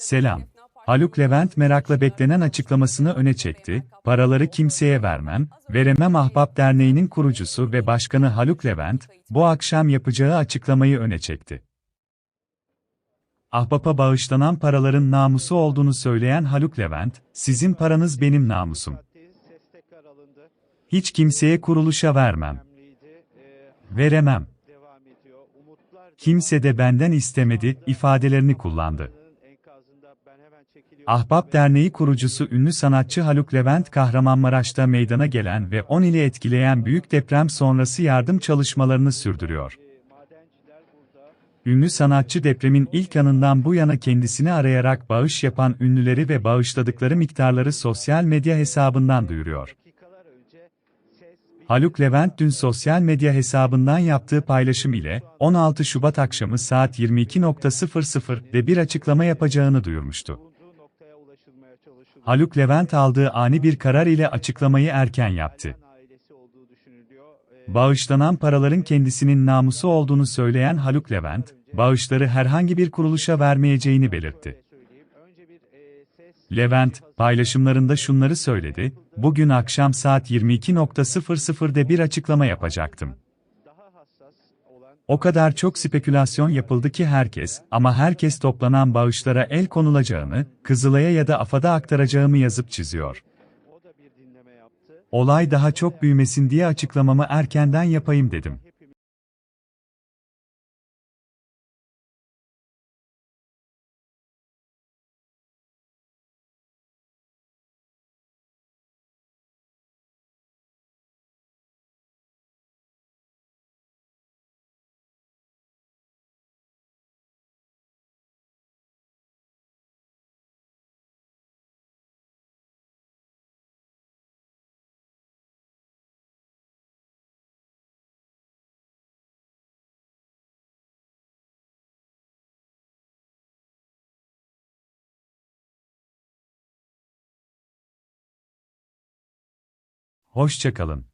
Selam. Haluk Levent merakla beklenen açıklamasını öne çekti. Paraları kimseye vermem, veremem Ahbap Derneği'nin kurucusu ve başkanı Haluk Levent, bu akşam yapacağı açıklamayı öne çekti. Ahbap'a bağışlanan paraların namusu olduğunu söyleyen Haluk Levent, sizin paranız benim namusum. Hiç kimseye kuruluşa vermem. Veremem. Kimse de benden istemedi ifadelerini kullandı. Ahbap Derneği kurucusu ünlü sanatçı Haluk Levent Kahramanmaraş'ta meydana gelen ve 10 ili etkileyen büyük deprem sonrası yardım çalışmalarını sürdürüyor. Ünlü sanatçı depremin ilk anından bu yana kendisini arayarak bağış yapan ünlüleri ve bağışladıkları miktarları sosyal medya hesabından duyuruyor. Haluk Levent dün sosyal medya hesabından yaptığı paylaşım ile 16 Şubat akşamı saat 22.00'de bir açıklama yapacağını duyurmuştu. Haluk Levent aldığı ani bir karar ile açıklamayı erken yaptı. Bağışlanan paraların kendisinin namusu olduğunu söyleyen Haluk Levent, bağışları herhangi bir kuruluşa vermeyeceğini belirtti. Levent, paylaşımlarında şunları söyledi, bugün akşam saat 22.00'de bir açıklama yapacaktım. O kadar çok spekülasyon yapıldı ki herkes, ama herkes toplanan bağışlara el konulacağını, Kızılay'a ya da AFAD'a aktaracağımı yazıp çiziyor. Olay daha çok büyümesin diye açıklamamı erkenden yapayım dedim. Hoşçakalın.